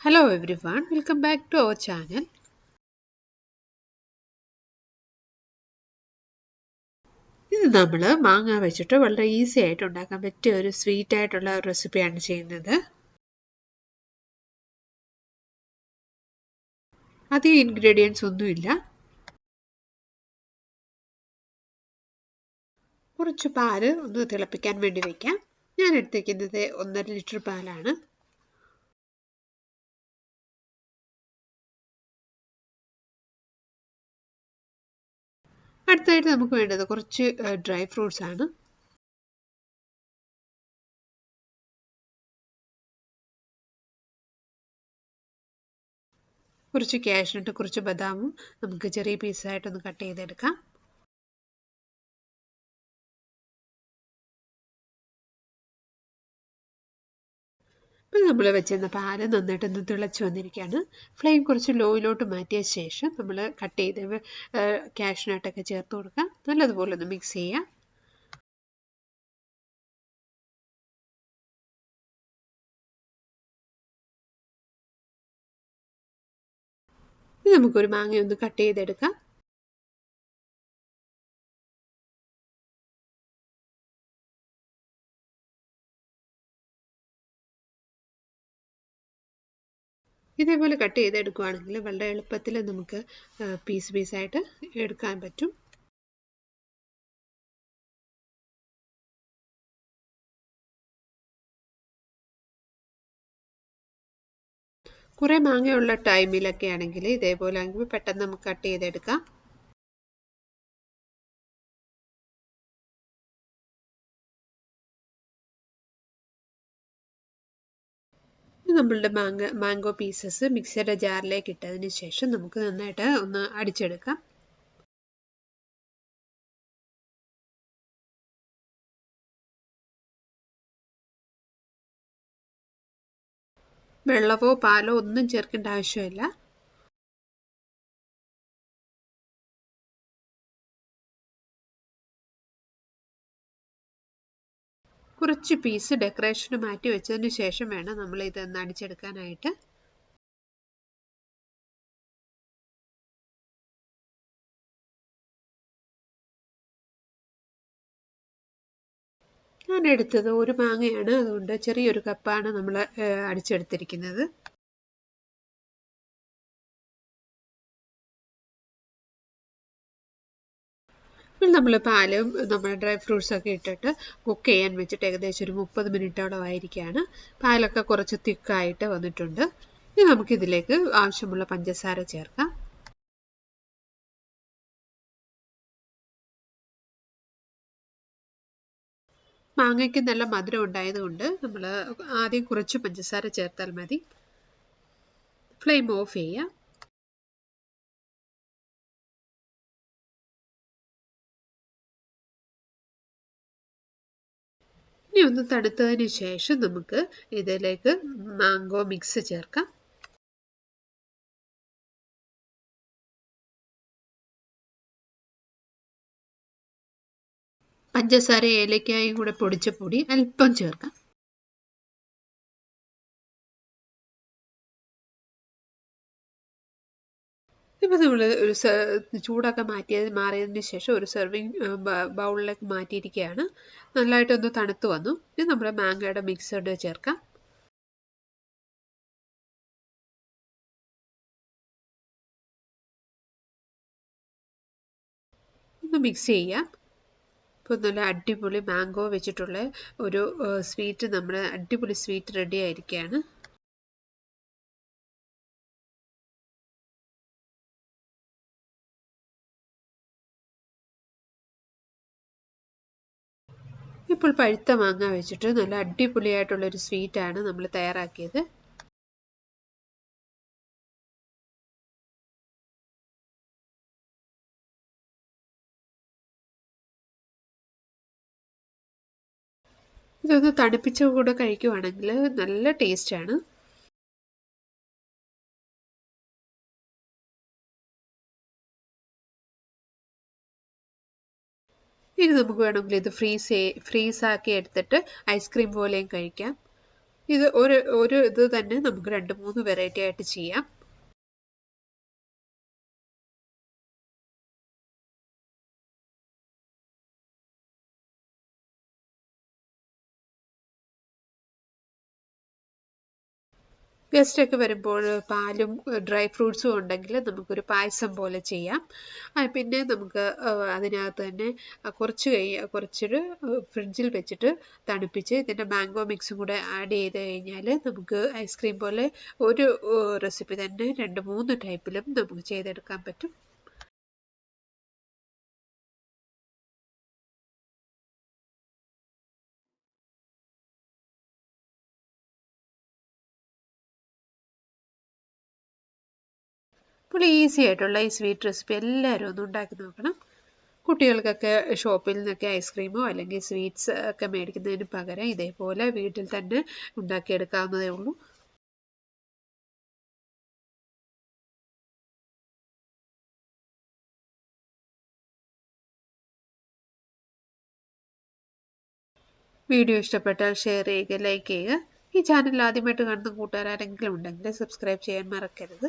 Hello everyone, welcome back to our channel ഇത് നമ്മൾ മാങ്ങ വെച്ചിട്ട് വളരെ ഈസി ആയിട്ട് ഉണ്ടാക്കാൻ പറ്റിയ ഒരു സ്വീറ്റ് ആയിട്ടുള്ള റെസിപ്പിയാണ് ചെയ്യുന്നത്. അധികം ഇൻഗ്രീഡിയൻസ് ഒന്നുമില്ല കുറച്ച് പാൽ ഒന്ന് തിളപ്പിക്കാൻ വേണ്ടി വയ്ക്കാം ഞാൻ എടുത്തേക്കുന്നത് ഒന്നര ലിറ്റർ പാലാണ്. അടുത്തായിട്ട് നമുക്ക് വേണ്ടത് കുറച്ച് ഡ്രൈ ഫ്രൂട്ട്സ് ആണ്. കുറച്ച് ക്യാഷ്നട്ട് കുറച്ച് ബദാമും നമുക്ക് ചെറിയ പീസായിട്ടൊന്ന് കട്ട് ചെയ്തെടുക്കാം. ഇപ്പം നമ്മൾ വെച്ചിരുന്ന പാൽ നന്നായിട്ടൊന്ന് തിളച്ച് വന്നിരിക്കുകയാണ്. ഫ്ലെയിം കുറച്ച് ലോയിലോട്ട് മാറ്റിയ ശേഷം നമ്മൾ കട്ട് ചെയ്ത് ക്യാഷ്നട്ടൊക്കെ ചേർത്ത് കൊടുക്കാം. നല്ലതുപോലെ ഒന്ന് മിക്സ് ചെയ്യാം. നമുക്കൊരു മാങ്ങ ഒന്ന് കട്ട് ചെയ്തെടുക്കാം. ഇതേപോലെ കട്ട് ചെയ്തെടുക്കുകയാണെങ്കിൽ വളരെ എളുപ്പത്തിൽ നമുക്ക് പീസ് പീസായിട്ട് എടുക്കാൻ പറ്റും. കുറേ മാങ്ങയുള്ള ടൈമിലൊക്കെ ആണെങ്കിൽ ഇതേപോലെ ആണെങ്കിൽ പെട്ടെന്ന് നമുക്ക് കട്ട് ചെയ്തെടുക്കാം. നമ്മളുടെ മാങ്ങ മാംഗോ പീസസ് മിക്സിയുടെ ജാറിലേക്ക് ഇട്ടതിന് ശേഷം നമുക്ക് നന്നായിട്ട് ഒന്ന് അടിച്ചെടുക്കാം. വെള്ളമോ പാലോ ഒന്നും ചേർക്കേണ്ട ആവശ്യമില്ല. കുറച്ച് പീസ് ഡെക്കറേഷന് മാറ്റി വെച്ചതിന് ശേഷം വേണം നമ്മൾ ഇതൊന്ന് അടിച്ചെടുക്കാനായിട്ട്. ഞാൻ എടുത്തത് ഒരു മാങ്ങയാണ്. അതുകൊണ്ട് ചെറിയൊരു കപ്പാണ് നമ്മൾ അടിച്ചെടുത്തിരിക്കുന്നത്. നമ്മൾ പാലും നമ്മുടെ ഡ്രൈ ഫ്രൂട്ട്സ് ഒക്കെ ഇട്ടിട്ട് കുക്ക് ചെയ്യാൻ വെച്ചിട്ട് ഏകദേശം ഒരു മുപ്പത് മിനിറ്റോളം ആയിരിക്കുകയാണ് പാലൊക്കെ കുറച്ച് തിക്കായിട്ട് വന്നിട്ടുണ്ട്. ഇനി നമുക്ക് ഇതിലേക്ക് ആവശ്യമുള്ള പഞ്ചസാര ചേർക്കാം. മാങ്ങയ്ക്ക് നല്ല മധുരം ഉണ്ടായതുകൊണ്ട് നമ്മൾ ആദ്യം കുറച്ച് പഞ്ചസാര ചേർത്താൽ മതി. ഫ്ലെയിം ഓഫ് ചെയ്യാം. ഇനി ഒന്ന് തണുത്തതിന് ശേഷം നമുക്ക് ഇതിലേക്ക് മാംഗോ മിക്സ് ചേർക്കാം. പഞ്ചസാര ഏലക്കായും കൂടെ പൊടിച്ച പൊടി അല്പം ചേർക്കാം. ഇപ്പോൾ നമ്മൾ ഒരു ചൂടൊക്കെ മാറ്റിയത് മാറിയതിന് ശേഷം ഒരു സെർവിങ് ബൗളിലേക്ക് മാറ്റിയിരിക്കുകയാണ് നല്ലതായിട്ടൊന്ന് തണുത്ത് വന്നു. ഇനി നമ്മൾ മാങ്ങയുടെ മിക്സഡ് ചേർക്കാം. ഒന്ന് മിക്സ് ചെയ്യാം. ഇപ്പോൾ നല്ല അടിപൊളി മാംഗോ വെച്ചിട്ടുള്ള ഒരു സ്വീറ്റ് നമ്മൾ അടിപൊളി സ്വീറ്റ് റെഡി ആയിരിക്കുകയാണ് ഇപ്പോൾ പഴുത്ത മാങ്ങ വെച്ചിട്ട് നല്ല അടിപൊളിയായിട്ടുള്ളൊരു സ്വീറ്റാണ് നമ്മൾ തയ്യാറാക്കിയത്. ഇതൊന്ന് തണുപ്പിച്ച കൂടെ കഴിക്കുവാണെങ്കിൽ നല്ല ടേസ്റ്റാണ് ഇനി നമുക്ക് വേണമെങ്കിൽ ഇത് ഫ്രീസ് ഫ്രീസാക്കി എടുത്തിട്ട് ഐസ്ക്രീം പോലെയും കഴിക്കാം. ഇത് ഒരു ഒരു ഇത് തന്നെ നമുക്ക് രണ്ട് മൂന്ന് വെറൈറ്റി ആയിട്ട് ചെയ്യാം. ഗസ്റ്റ് ഒക്കെ വരുമ്പോൾ പാലും ഡ്രൈ ഫ്രൂട്ട്സും ഉണ്ടെങ്കിൽ നമുക്കൊരു പായസം പോലെ ചെയ്യാം. പിന്നെ നമുക്ക് അതിനകത്ത് തന്നെ കുറച്ച് കൈ കുറച്ചൊരു ഫ്രിഡ്ജിൽ വെച്ചിട്ട് തണുപ്പിച്ച് ഇതിന്റെ മാംഗോ മിക്സും കൂടെ ആഡ് ചെയ്ത് കഴിഞ്ഞാൽ നമുക്ക് ഐസ്ക്രീം പോലെ ഒരു റെസിപ്പി തന്നെ രണ്ട് മൂന്ന് ടൈപ്പിലും നമുക്ക് ചെയ്തെടുക്കാൻ പറ്റും. അപ്പോൾ ഈസി ആയിട്ടുള്ള ഈ സ്വീറ്റ് റെസിപ്പി എല്ലാവരും ഒന്ന് ഉണ്ടാക്കി നോക്കണം. കുട്ടികൾക്കൊക്കെ ഷോപ്പിൽ നിന്നൊക്കെ ഐസ്ക്രീമോ അല്ലെങ്കിൽ സ്വീറ്റ്സ് ഒക്കെ മേടിക്കുന്നതിന് പകരം ഇതേപോലെ വീട്ടിൽ തന്നെ ഉണ്ടാക്കിയെടുക്കാവുന്നതേ ഉള്ളൂ. വീഡിയോ ഇഷ്ടപ്പെട്ടാൽ ഷെയർ ചെയ്യുക ലൈക്ക് ചെയ്യുക. ഈ ചാനൽ ആദ്യമായിട്ട് കാണുന്ന കൂട്ടുകാരാരെങ്കിലും ഉണ്ടെങ്കിൽ സബ്സ്ക്രൈബ് ചെയ്യാൻ മറക്കരുത്.